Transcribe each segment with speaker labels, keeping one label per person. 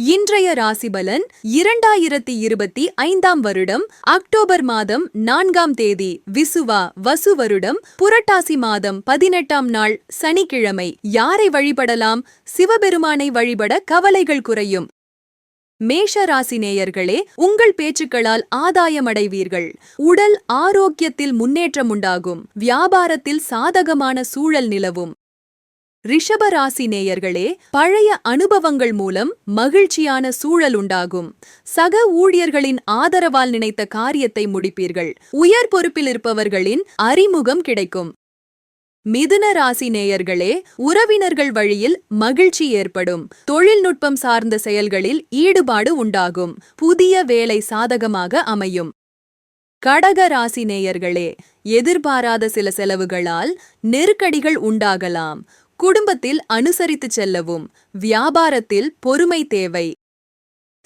Speaker 1: இன்றைய ராசிபலன் இரண்டாயிரத்தி இருபத்தி ஐந்தாம் வருடம் அக்டோபர் மாதம் நான்காம் தேதி விசுவா வசு வருடம் புரட்டாசி மாதம் பதினெட்டாம் நாள் சனிக்கிழமை. யாரை வழிபடலாம்? சிவபெருமானை வழிபட கவலைகள் குறையும். மேஷ ராசி நேயர்களே உங்கள் பேச்சுக்களால் ஆதாயமடைவீர்கள். உடல் ஆரோக்கியத்தில் முன்னேற்றம் உண்டாகும். வியாபாரத்தில் சாதகமான சூழல் நிலவும். ரிஷப ராசி நேயர்களே பழைய அனுபவங்கள் மூலம் மகிழ்ச்சியான சூழல் உண்டாகும். சக ஊழியர்களின் ஆதரவால் நினைத்த காரியத்தை முடிப்பீர்கள். உயர் பொறுப்பில் இருப்பவர்களின் அறிமுகம் கிடைக்கும். மிதுன ராசி நேயர்களே உறவினர்கள் வழியில் மகிழ்ச்சி ஏற்படும். தொழில்நுட்பம் சார்ந்த செயல்களில் ஈடுபாடு உண்டாகும். புதிய வேலை சாதகமாக அமையும். கடக ராசி நேயர்களே எதிர்பாராத சில செலவுகளால் நெருக்கடிகள் உண்டாகலாம். குடும்பத்தில் அனுசரித்துச் செல்லவும். வியாபாரத்தில் பொறுமை தேவை.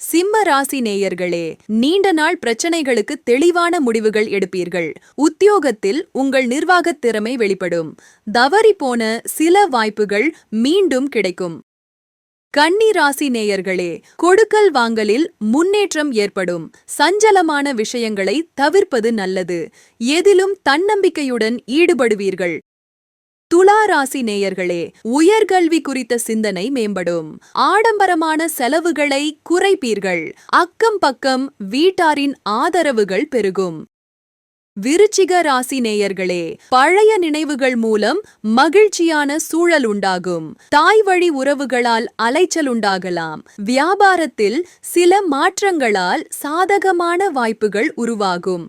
Speaker 1: சிம்ம ராசி நேயர்களே நீண்ட நாள் பிரச்சனைகளுக்கு தெளிவான முடிவுகள் எடுப்பீர்கள். உத்தியோகத்தில் உங்கள் நிர்வாகத் திறமை வெளிப்படும். தவறி போன சில வாய்ப்புகள் மீண்டும் கிடைக்கும். கன்னி ராசி நேயர்களே கொடுக்கல் வாங்கலில் முன்னேற்றம் ஏற்படும். சஞ்சலமான விஷயங்களை தவிர்ப்பது நல்லது. எதிலும் தன்னம்பிக்கையுடன் ஈடுபடுவீர்கள். துலா ராசி நேயர்களே உயர்கல்வி குறித்த சிந்தனை மேம்படும். ஆடம்பரமான செலவுகளை குறைப்பீர்கள். அக்கம் பக்கம் வீட்டாரின் ஆதரவுகள் பெருகும். விருச்சிக ராசி நேயர்களே பழைய நினைவுகள் மூலம் மகிழ்ச்சியான சூழல் உண்டாகும். தாய் வழி உறவுகளால் அலைச்சல் உண்டாகலாம். வியாபாரத்தில் சில மாற்றங்களால் சாதகமான வாய்ப்புகள் உருவாகும்.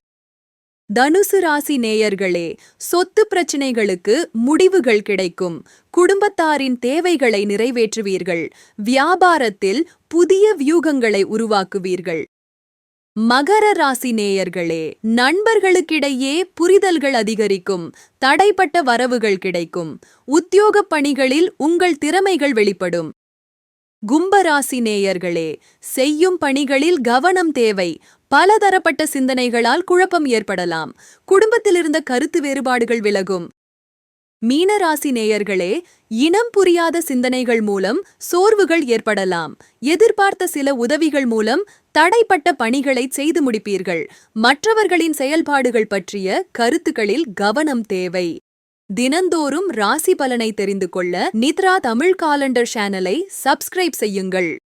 Speaker 1: தனுசு ராசி நேயர்களே சொத்து பிரச்சினைகளுக்கு முடிவுகள் கிடைக்கும். குடும்பத்தாரின் தேவைகளை நிறைவேற்றுவீர்கள். வியாபாரத்தில் புதிய வியூகங்களை உருவாக்குவீர்கள். மகர ராசி நேயர்களே நண்பர்களுக்கிடையே புரிதல்கள் அதிகரிக்கும். தடைப்பட்ட வரவுகள் கிடைக்கும். உத்தியோகப் பணிகளில் உங்கள் திறமைகள் வெளிப்படும். கும்பராசி நேயர்களே செய்யும் பணிகளில் கவனம் தேவை. பலதரப்பட்ட சிந்தனைகளால் குழப்பம் ஏற்படலாம். குடும்பத்தில் இருந்த கருத்து வேறுபாடுகள் விலகும். மீனராசி நேயர்களே இனம் புரியாத சிந்தனைகள் மூலம் சோர்வுகள் ஏற்படலாம். எதிர்பார்த்த சில உதவிகள் மூலம் தடைப்பட்ட பணிகளை செய்து முடிப்பீர்கள். மற்றவர்களின் செயல்பாடுகள் பற்றிய கருத்துக்களில் கவனம் தேவை. தினந்தோறும் ராசி பலனை தெரிந்து கொள்ள நித்ரா தமிழ் காலண்டர் சேனலை சப்ஸ்கிரைப் செய்யுங்கள்.